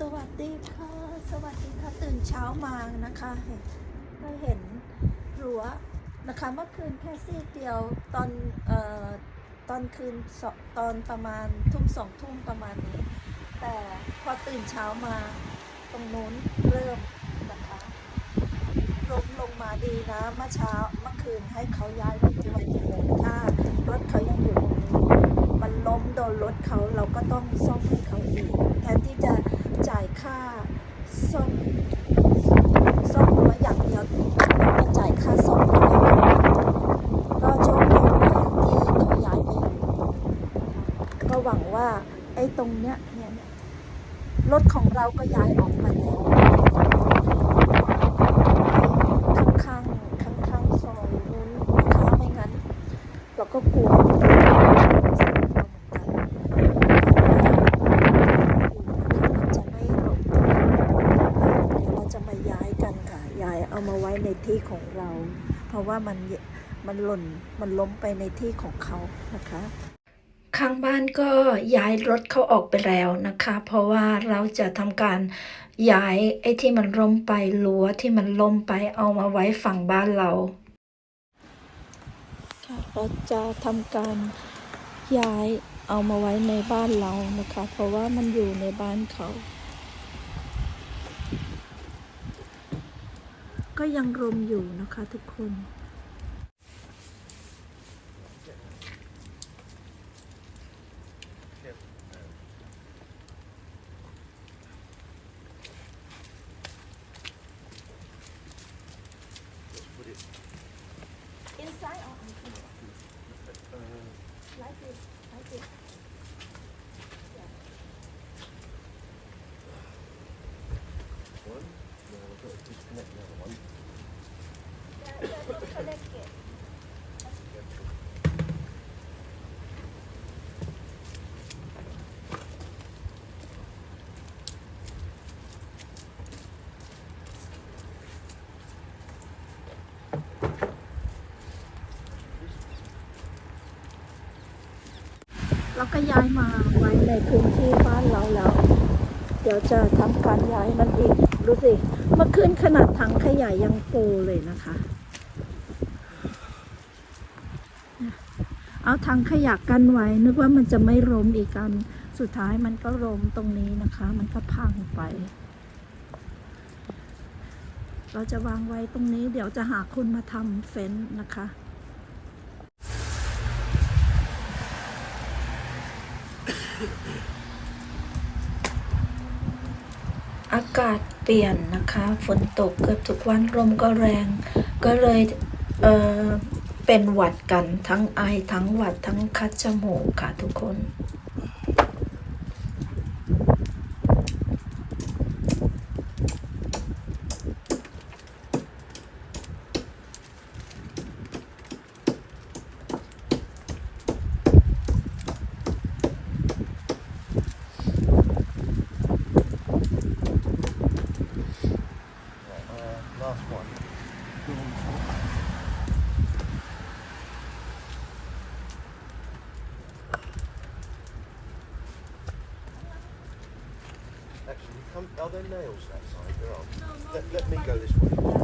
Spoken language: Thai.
สวัสดีค่ะ สวัสดีค่ะ ตื่นเช้ามานะคะเห็นก็เห็นรั้วนะคะ เมื่อคืนแค่ซีกเดียวตอนเอ่อตอนคืนตอนประมาณทุ่มสองทุ่มประมาณนี้ แต่พอตื่นเช้ามาตรงนู้นเริ่มนะคะลงลงมาดีนะเมื่อเช้าเมื่อคืนให้เขาย้ายรถไว้ที่โรงถ้ารถเขายังอยู่ตรงนี้มันล้มโดนรถเขาเราก็ต้องซ่อมให้เขาอีกแทนที่จะจ่ายค่าซ่อมซ่อมมาอย่างเดียวเราไม่จ่ายค่าซ่อมเขาเลยก็โชคดีว่าที่เขาย้ายไปอยู่ก็หวังว่าไอ้ต รงเนี้ยเนี่ยรถของเราก็ย้ายออกมาแล้วข้างๆข้างๆซอยนู้นนะคะไม่งั้น เราก็กลัวเหมือนกันจะไม่หลบเดี๋ยวเราจะมาย้ายกันค่ะย้ายเอามาไว้ในที่ของเรา เพราะว่ามันมันหล่นมันล้มไปในที่ของเขานะคะ ข้างบ้านก็ย้ายรถเขาออกไปแล้วนะคะ เพราะว่าเราจะทำการย้ายไอ้ที่มันล้มไปรั้วที่มันล้มไปเอามาไว้ฝั่งบ้านเราค่ะเราจะทำการย้ายเอามาไว้ในบ้านเรานะคะ เพราะว่ามันอยู่ในบ้านเขา ก็ยังรมอยู่นะคะทุกคน Inside or outside? Like this, like this. เราก็ย้ายมาไว้ในพื้นที่บ้านเราแล้ว เดี๋ยวจะทำการย้ายมันอีก ดูสิ เมื่อคืนขนาดถังขยะยังโฟเลยนะคะ เอาถังขยะกันไว้ นึกว่ามันจะไม่ล้มอีกกัน สุดท้ายมันก็ล้มตรงนี้นะคะ มันก็พังไป เราจะวางไว้ตรงนี้ เดี๋ยวจะหาคนมาทำเฟ้นนะคะ อากาศเปลี่ยนนะคะ ฝนตกเกือบทุกวันลมก็แรง ก็เลยเออเป็นหวัดกันทั้งไอทั้งหวัดทั้งคัดจมูกค่ะทุกคน last one. Actually, come, are there nails that side? There are. let, let me go this way.